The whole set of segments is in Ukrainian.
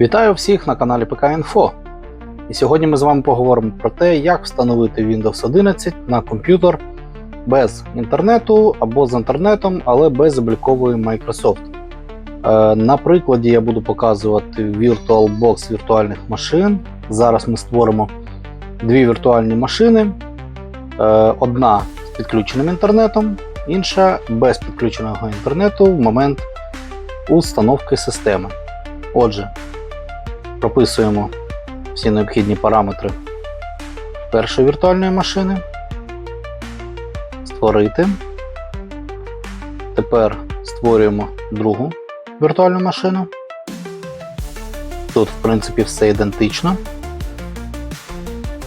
Вітаю всіх на каналі ПК-Інфо. І сьогодні ми з вами поговоримо про те, як встановити Windows 11 на комп'ютер без інтернету або з інтернетом, але без облікової Microsoft. Е, На прикладі я буду показувати VirtualBox віртуальних машин. Зараз ми створимо дві віртуальні машини. Е, Одна з підключеним інтернетом, інша без підключеного інтернету в момент установки системи. Отже, прописуємо всі необхідні параметри першої віртуальної машини. Створити. Тепер створюємо другу віртуальну машину. Тут, в принципі, все ідентично.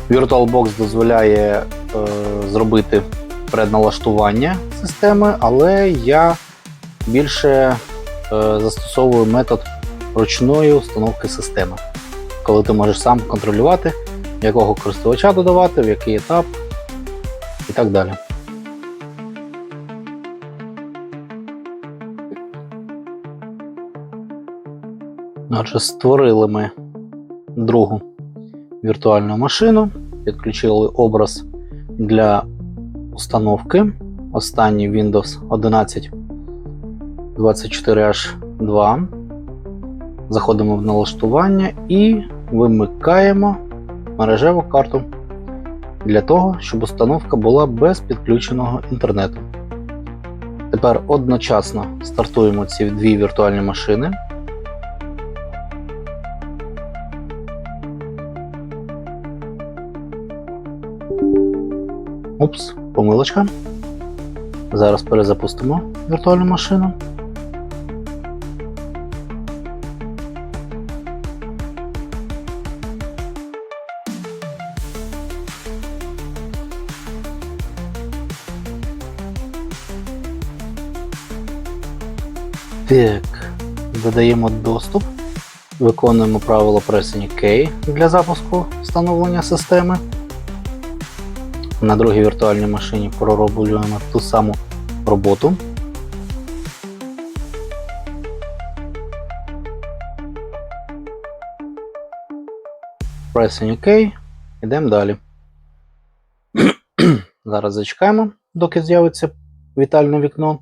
VirtualBox дозволяє е, зробити предналаштування системи, але я більше е, застосовую метод ручної установки системи, коли ти можеш сам контролювати, якого користувача додавати, в який етап і так далі. Отже, створили ми другу віртуальну машину, підключили образ для установки. Останній Windows 11 24H2. Заходимо в налаштування і вимикаємо мережеву карту для того, щоб установка була без підключеного інтернету. Тепер одночасно стартуємо ці дві віртуальні машини. Упс, помилочка. Зараз перезапустимо віртуальну машину. Так, додаємо доступ, виконуємо правило пресення K для запуску встановлення системи. На другій віртуальній машині пророблюємо ту саму роботу. Pressing OK. Йдемо далі. Зараз зачекаємо, доки з'явиться вітальне вікно.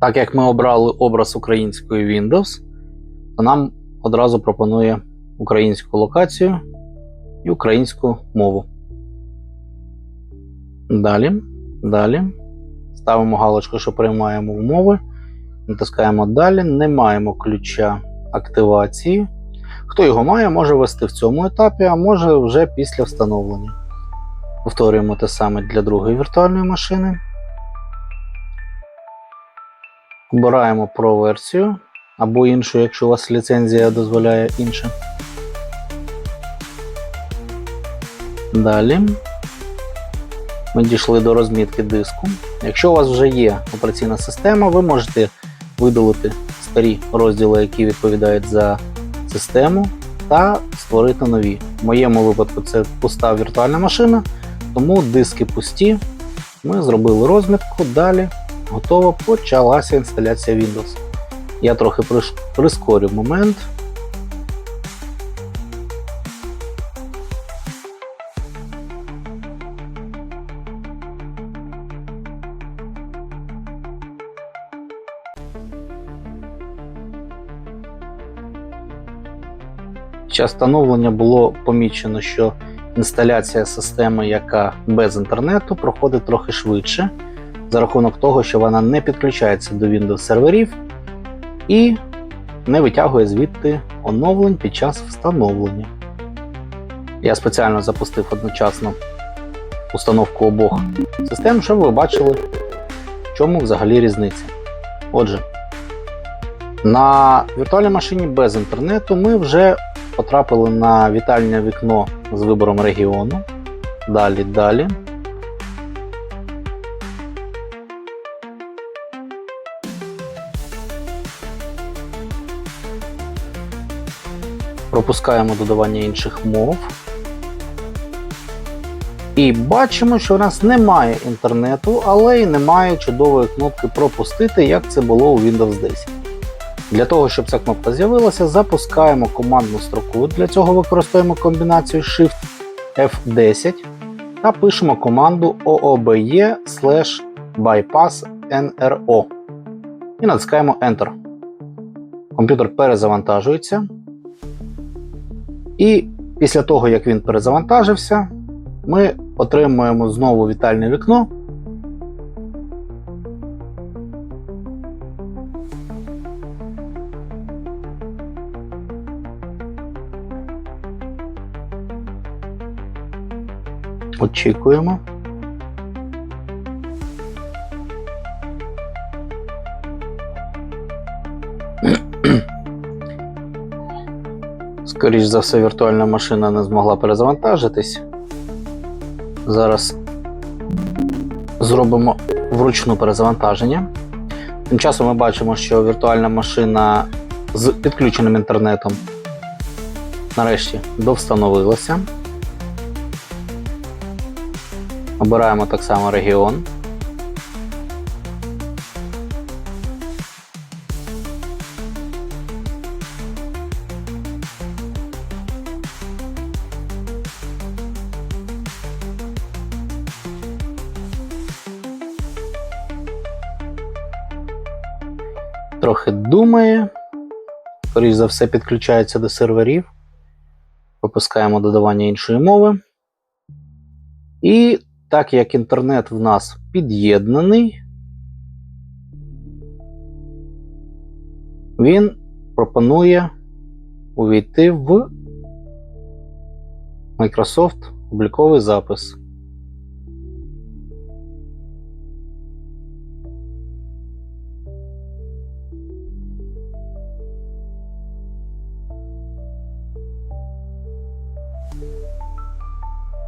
Так як ми обрали образ української Windows, то нам одразу пропонує українську локацію і українську мову. Далі, далі. Ставимо галочку, що приймаємо умови. Натискаємо далі. Не маємо ключа активації. Хто його має, може ввести в цьому етапі, а може вже після встановлення. Повторюємо те саме для другої віртуальної машини. Обираємо про версію або іншу, якщо у вас ліцензія дозволяє інше. Далі ми дійшли до розмітки диску. Якщо у вас вже є операційна система, ви можете видалити старі розділи, які відповідають за систему, та створити нові. В моєму випадку це пуста віртуальна машина, тому диски пусті. Ми зробили розмітку, далі готово почалася інсталяція Windows. Я трохи прискорю момент. Під час встановлення було помічено, що інсталяція системи, яка без інтернету, проходить трохи швидше, за рахунок того, що вона не підключається до Windows серверів і не витягує звідти оновлень під час встановлення. Я спеціально запустив одночасно установку обох систем, щоб ви бачили, в чому взагалі різниця. Отже, на віртуальній машині без інтернету ми вже потрапили на вітальне вікно з вибором регіону. Далі, далі. Пропускаємо додавання інших мов. І бачимо, що у нас немає інтернету, але й немає чудової кнопки пропустити, як це було у Windows 10. Для того, щоб ця кнопка з'явилася, запускаємо командну строку. Для цього використовуємо комбінацію Shift F10 та пишемо команду oobe bypass і натискаємо Enter. Комп'ютер перезавантажується. І після того, як він перезавантажився, ми отримуємо знову вітальне вікно. Очікуємо. Скоріш за все, віртуальна машина не змогла перезавантажитись. Зараз зробимо вручну перезавантаження. Тим часом ми бачимо, що віртуальна машина з підключеним інтернетом нарешті довстановилася. Обираємо так само регіон. Думає. Скоріше за все, підключається до серверів. Пропускаємо додавання іншої мови. І так як інтернет в нас під'єднаний, він пропонує увійти в Microsoft обліковий запис.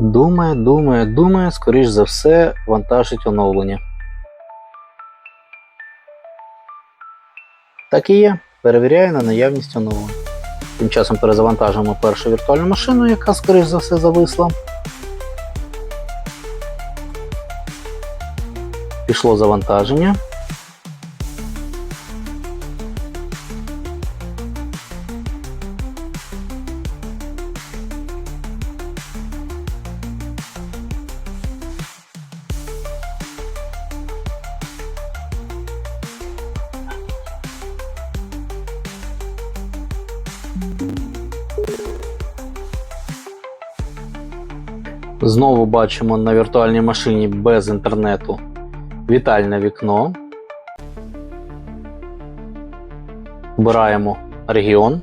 Думає, думає, думає, скоріш за все, вантажить оновлення. Так і є. Перевіряє на наявність оновлень. Тим часом перезавантажимо першу віртуальну машину, яка, скоріш за все, зависла. Пішло завантаження. Знову бачимо на віртуальній машині без інтернету вітальне вікно. Обираємо регіон.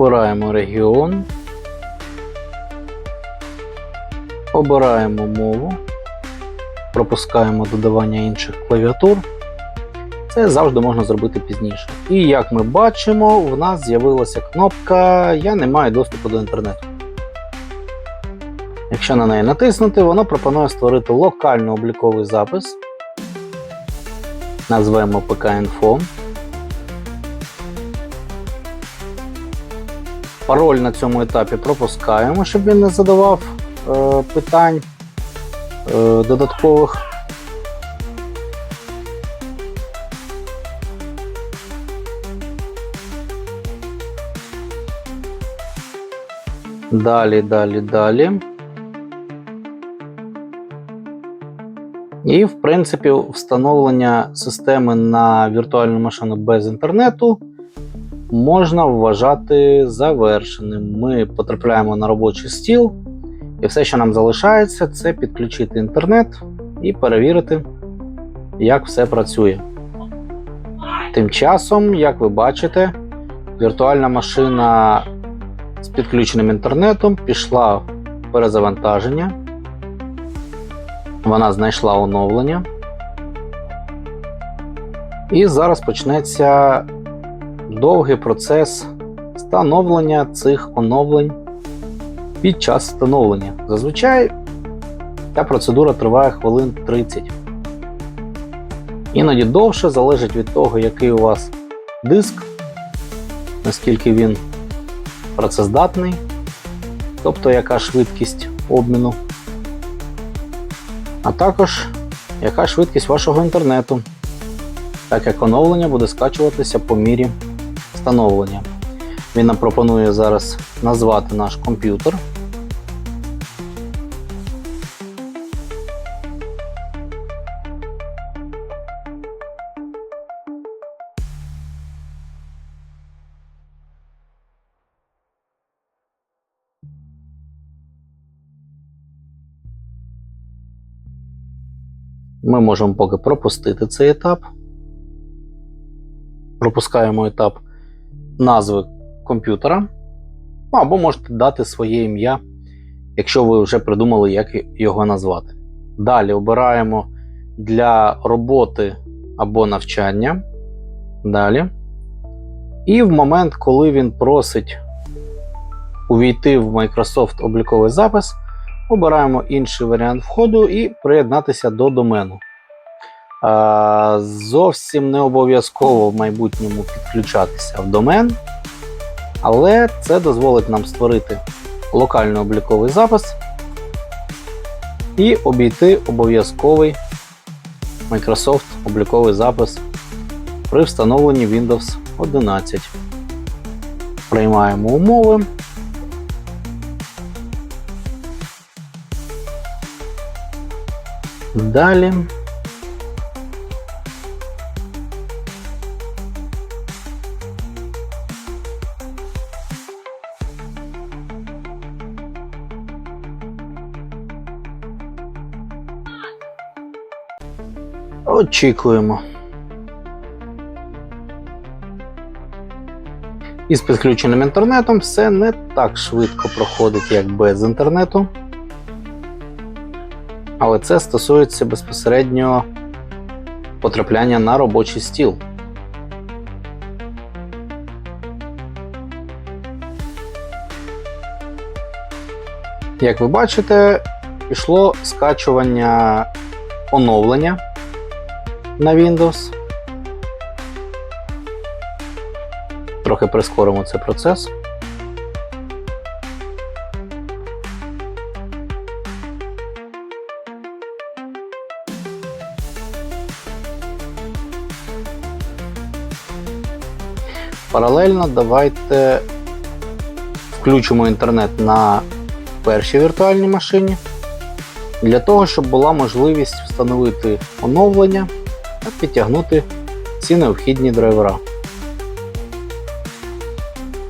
Обираємо регіон. Обираємо мову, пропускаємо додавання інших клавіатур. Це завжди можна зробити пізніше. І як ми бачимо, в нас з'явилася кнопка Я не маю доступу до інтернету. Якщо на неї натиснути, воно пропонує створити локально обліковий запис. Назвемо PK-Info. Пароль на цьому етапі пропускаємо, щоб він не задавав е, питань е, додаткових. Далі, далі, далі. І, в принципі, встановлення системи на віртуальну машину без інтернету можна вважати завершеним. Ми потрапляємо на робочий стіл, і все, що нам залишається, це підключити інтернет і перевірити, як все працює. Тим часом, як ви бачите, віртуальна машина з підключеним інтернетом пішла в перезавантаження. Вона знайшла оновлення. І зараз почнеться довгий процес встановлення цих оновлень під час встановлення. Зазвичай ця процедура триває хвилин 30. Іноді довше залежить від того, який у вас диск, наскільки він працездатний, тобто яка швидкість обміну, а також яка швидкість вашого інтернету, так як оновлення буде скачуватися по мірі встановлення. Він нам пропонує зараз назвати наш комп'ютер. Ми можемо поки пропустити цей етап. Пропускаємо етап назви комп'ютера. Ну, або можете дати своє ім'я, якщо ви вже придумали, як його назвати. Далі обираємо для роботи або навчання. Далі. І в момент, коли він просить увійти в Microsoft обліковий запис, обираємо інший варіант входу і приєднатися до домену. Зовсім не обов'язково в майбутньому підключатися в домен, але це дозволить нам створити локальний обліковий запис і обійти обов'язковий Microsoft обліковий запис при встановленні Windows 11. Приймаємо умови. Далі. Очікуємо. Із підключеним інтернетом все не так швидко проходить, як без інтернету. Але це стосується безпосередньо потрапляння на робочий стіл. Як ви бачите, пішло скачування оновлення на Windows. Трохи прискоримо цей процес. Паралельно давайте включимо інтернет на першій віртуальній машині для того, щоб була можливість встановити оновлення та підтягнути ці необхідні драйвера.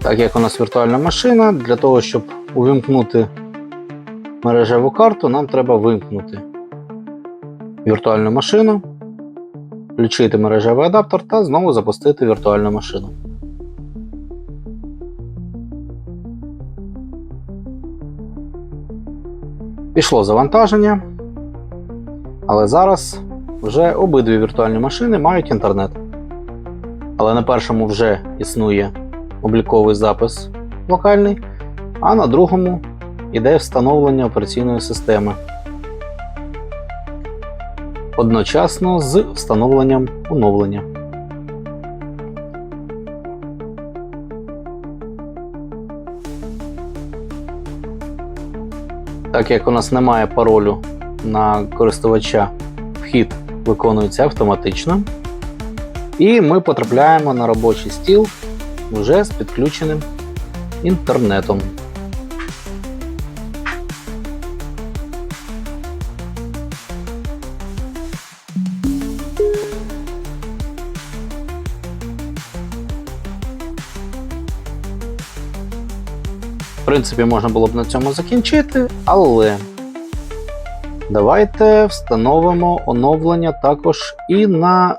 Так як у нас віртуальна машина, для того, щоб увімкнути мережеву карту, нам треба вимкнути віртуальну машину, включити мережевий адаптер та знову запустити віртуальну машину. Пішло завантаження, але зараз вже обидві віртуальні машини мають інтернет. Але на першому вже існує обліковий запис локальний, а на другому йде встановлення операційної системи. Одночасно з встановленням оновлення. Так як у нас немає паролю на користувача, вхід виконується автоматично. І ми потрапляємо на робочий стіл вже з підключеним інтернетом. В принципі, можна було б на цьому закінчити, але давайте встановимо оновлення також і на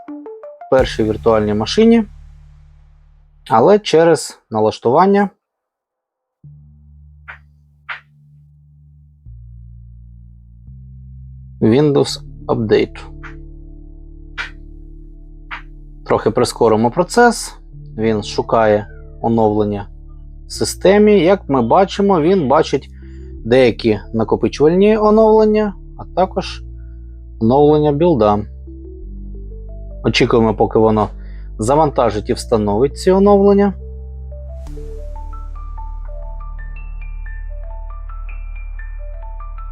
першій віртуальній машині, але через налаштування. Windows Update. Трохи прискоримо процес. Він шукає оновлення в системі. Як ми бачимо, він бачить деякі накопичувальні оновлення, а також оновлення білда. Очікуємо, поки воно завантажить і встановить ці оновлення.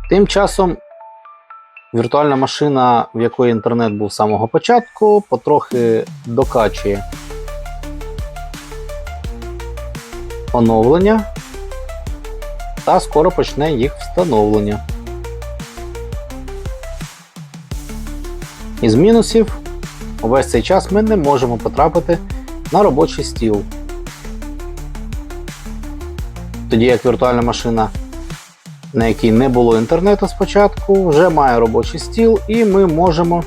Тим часом віртуальна машина, в якої інтернет був з самого початку, потрохи докачує оновлення та скоро почне їх встановлення. Із мінусів, увесь цей час ми не можемо потрапити на робочий стіл. Тоді як віртуальна машина, на якій не було інтернету спочатку, вже має робочий стіл, і ми можемо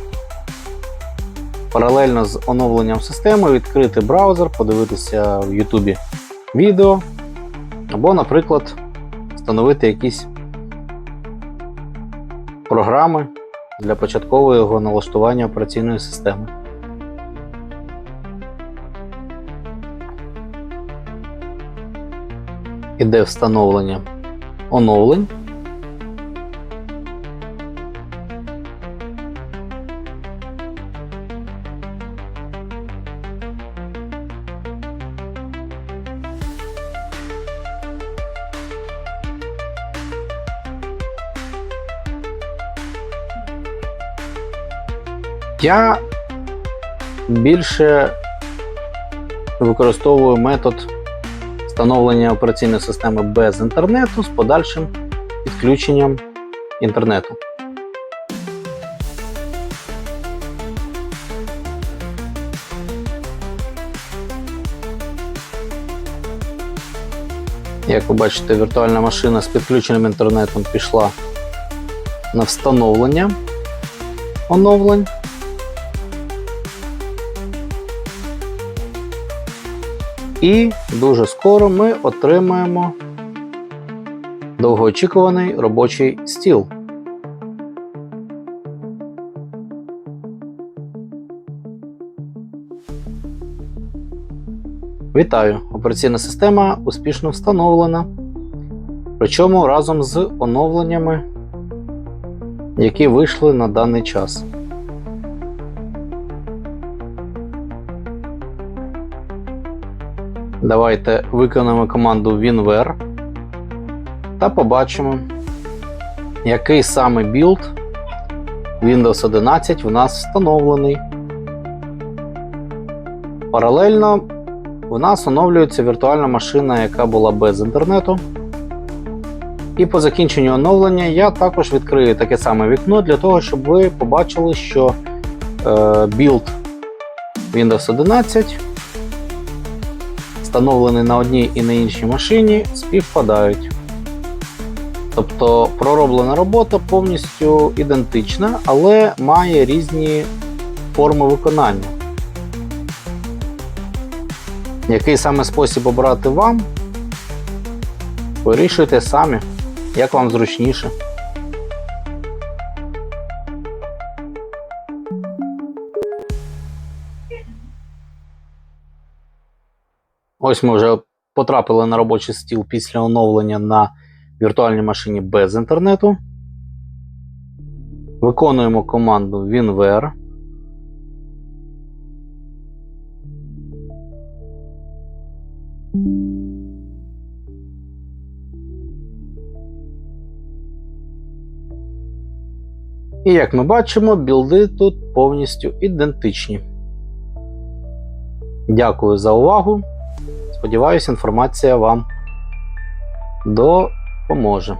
паралельно з оновленням системи відкрити браузер, подивитися в YouTube відео, або, наприклад, встановити якісь програми для початкового налаштування операційної системи. Іде встановлення оновлень. Я більше використовую метод встановлення операційної системи без інтернету з подальшим підключенням інтернету. Як ви бачите, віртуальна машина з підключеним інтернетом пішла на встановлення оновлень. І дуже скоро ми отримаємо довгоочікуваний робочий стіл. Вітаю! Операційна система успішно встановлена. Причому разом з оновленнями, які вийшли на даний час. Давайте виконаємо команду WinVer та побачимо, який саме білд Windows 11 в нас встановлений. Паралельно в нас оновлюється віртуальна машина, яка була без інтернету. І по закінченню оновлення я також відкрию таке саме вікно для того, щоб ви побачили, що е, білд Windows 11 встановлений на одній і на іншій машині, співпадають. Тобто пророблена робота повністю ідентична, але має різні форми виконання. Який саме спосіб обрати вам? Вирішуйте самі, як вам зручніше. Ось ми вже потрапили на робочий стіл після оновлення на віртуальній машині без інтернету. Виконуємо команду WinVer. І як ми бачимо, білди тут повністю ідентичні. Дякую за увагу. Сподіваюсь, інформація вам допоможе.